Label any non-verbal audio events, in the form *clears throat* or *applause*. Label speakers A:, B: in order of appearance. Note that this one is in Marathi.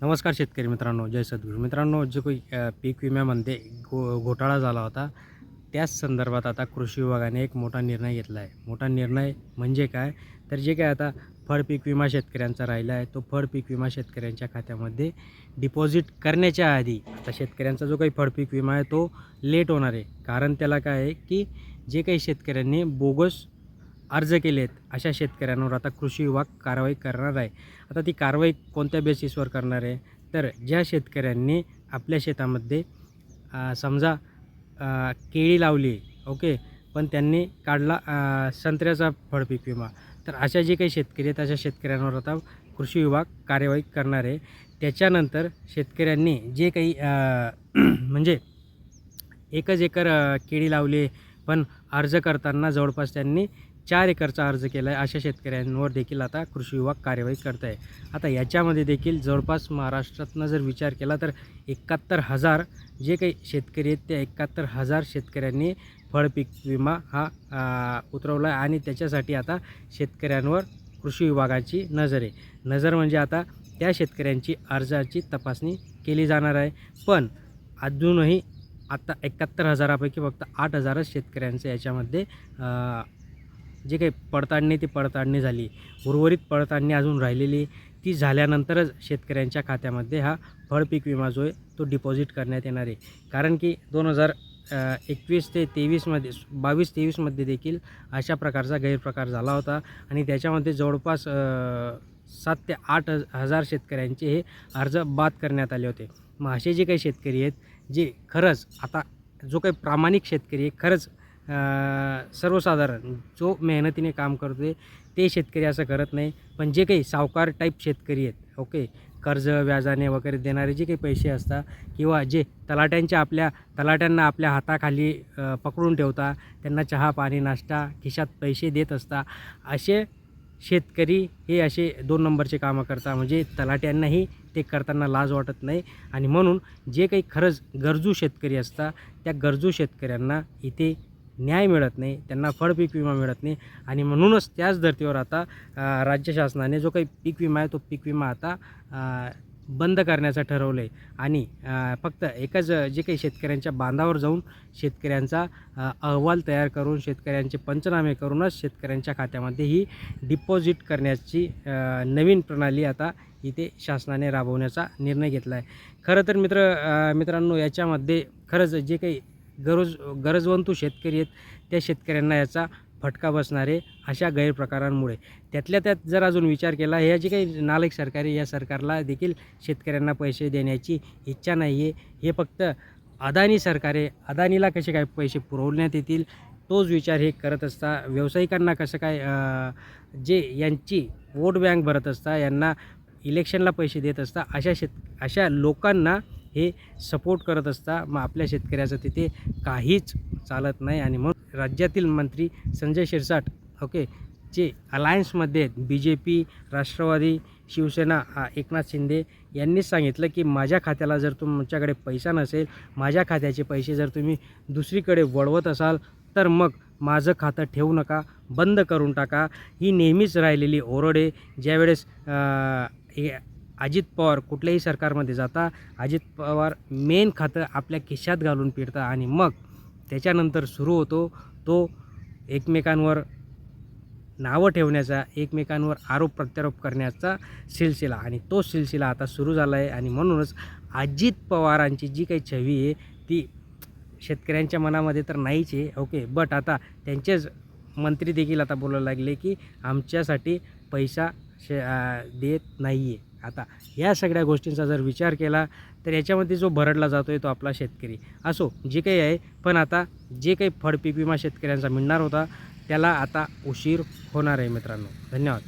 A: नमस्कार शेतकरी मित्रांनो जय सद्गुरू. मित्रांनो जो काही पीक विम्यामध्ये घो घोटाळा झाला होता त्याच संदर्भात आता कृषी विभागाने एक मोठा निर्णय घेतला आहे मोठा निर्णय म्हणजे काय? तर जे काय आता फळ पीक विमा शेतकऱ्यांचा राहिला आहे तो फळ पीक विमा शेतकऱ्यांच्या खात्यामध्ये डिपॉझिट करण्याच्या आधी आता शेतकऱ्यांचा जो काही फळ पीक विमा आहे तो लेट होणार आहे. कारण त्याला काय आहे की जे काही शेतकऱ्यांनी बोगस अर्ज केलेत अशा शेतकऱ्यांवर आता कृषी विभाग कारवाई करणार आहे. आता ती कारवाई कोणत्या बेसिसवर करणार आहे? तर ज्या शेतकऱ्यांनी आपल्या शेतामध्ये समजा केळी लावली ओके पण त्यांनी काढला संत्र्याचा फळपीक विमा तर अशा जे काही शेतकरी आहेत अशा शेतकऱ्यांवर आता कृषी विभाग कार्यवाही करणार आहे. त्याच्यानंतर शेतकऱ्यांनी जे काही *clears throat* म्हणजे एकच एकर केळी लावली पण अर्ज करताना जवळपास त्यांनी चार एकरचा अर्ज केला आहे अशा शेतकऱ्यांवर देखील आता कृषी विभाग कार्यवाही करत आहे आता याच्यामध्ये देखील जवळपास महाराष्ट्रातनं जर विचार केला तर एकाहत्तर हजार जे काही शेतकरी आहेत त्या एकाहत्तर हजार शेतकऱ्यांनी फळपीक विमा हा उतरवला आहे आणि त्याच्यासाठी आता शेतकऱ्यांवर कृषी विभागाची नजर आहे. नजर म्हणजे आता त्या शेतकऱ्यांची अर्जाची तपासणी केली जाणार आहे. पण अजूनही आता एकाहत्तर हजारापैकी फक्त आठ हजारच शेतकऱ्यांचं याच्यामध्ये जे काही पडताळणी ती पडताळणी झाली. उर्वरित पडताळणी अजून राहिलेली ती झाल्यानंतरच शेतकऱ्यांच्या खात्यामध्ये हा फळपीक विमा जो आहे तो डिपॉझिट करण्यात येणार आहे. कारण की दोन हजार एकवीस ते तेवीसमध्ये बावीस तेवीसमध्ये देखील अशा प्रकारचा गैरप्रकार झाला होता आणि त्याच्यामध्ये जवळपास सात ते आठ हजार शेतकऱ्यांचे हे अर्ज बाद करण्यात आले होते. मग असे जे काही शेतकरी आहेत जे खरंच आता जो काही प्रामाणिक शेतकरी आहे खरंच सर्वसाधारण जो मेहनतीने काम करतो आहे ते शेतकरी असं करत नाही. पण जे काही सावकार टाईप शेतकरी आहेत ओके कर्ज व्याजाने वगैरे देणारे जे काही पैसे असतात किंवा जे तलाट्यांच्या आपल्या तलाट्यांना आपल्या हाताखाली पकडून ठेवता त्यांना चहा पाणी नाश्ता खिशात पैसे देत असता असे शेतकरी हे असे दोन नंबरचे कामं करतात. म्हणजे तलाट्यांनाही ते करताना लाज वाटत नाही. आणि म्हणून जे काही खरंच गरजू शेतकरी असतात त्या गरजू शेतकऱ्यांना इथे न्याय मिळत नाही त्यांना फळ पीक विमा मिळत नाही आणि म्हणूनच त्याच धर्तीवर आता राज्य शासनाने जो काही पीक विमा आहे तो पीक विमा आता बंद करण्याचं ठरवलं आहे आणि फक्त एकच जे काही शेतकऱ्यांच्या बांधावर जाऊन शेतकऱ्यांचा अहवाल तयार करून शेतकऱ्यांचे पंचनामे करूनच शेतकऱ्यांच्या खात्यामध्ये ही डिपॉझिट करण्याची नवीन प्रणाली आता इथे शासनाने राबवण्याचा निर्णय घेतला आहे खरं तर मित्र मित्रांनो याच्यामध्ये खरंच जे काही गरज गरजवंतू शेतकरी आहेत त्या शेतकऱ्यांना याचा फटका बसणारे अशा गैरप्रकारांमुळे. त्यातल्या त्यात जर अजून विचार केला ह्या जे काही नालायक सरकार आहे या सरकारला देखील शेतकऱ्यांना पैसे देण्याची इच्छा नाही आहे हे फक्त अदानी सरकार आहे. अदानीला कसे काय पैसे पुरवण्यात येतील तोच विचार हे करत असता व्यावसायिकांना कसं काय जे यांची वोट बँक भरत असता यांना इलेक्शनला पैसे देत असता अशा शेत अशा लोकांना हे सपोर्ट करत असता मग आपल्या शेतकऱ्याचं तिथे काहीच चालत नाही. आणि मग राज्यातील मंत्री संजय शिरसाट ओके जे अलायन्समध्ये आहेत B J P Rashtravadi Shiv Sena Eknath Shinde यांनीच सांगितलं की माझ्या खात्याला जर तुमच्याकडे पैसा नसेल माझ्या खात्याचे पैसे जर तुम्ही दुसरीकडे वळवत असाल तर मग माझं खातं ठेवू नका बंद करून टाका. ही नेहमीच राहिलेली ओरडे ज्यावेळेस हे अजित पवार कुठल्याही सरकारमध्ये जाता अजित पवार मेन खातं आपल्या खिशात घालून फिरता आणि मग त्याच्यानंतर सुरू होतो तो एकमेकांवर नावं ठेवण्याचा एकमेकांवर आरोप प्रत्यारोप करण्याचा सिलसिला. आणि तो सिलसिला आता सुरू झाला आहे आणि म्हणूनच अजित पवारांची जी काही छवी आहे ती शेतकऱ्यांच्या मनामध्ये तर नाहीच आहे ओके. बट आता त्यांचेच मंत्री देखील आता बोलायला लागले की आमच्यासाठी पैसा शे देत नाही आहे आता या सगळ्या गोष्टींचा जर विचार केला तर याच्यामध्ये जो भरडला जातो आहे तो आपला शेतकरी. असो जे काही आहे पण आता जे काही फळपीक विमा शेतकऱ्यांचा मिळणार होता त्याला आता उशीर होणार आहे मित्रांनो. धन्यवाद.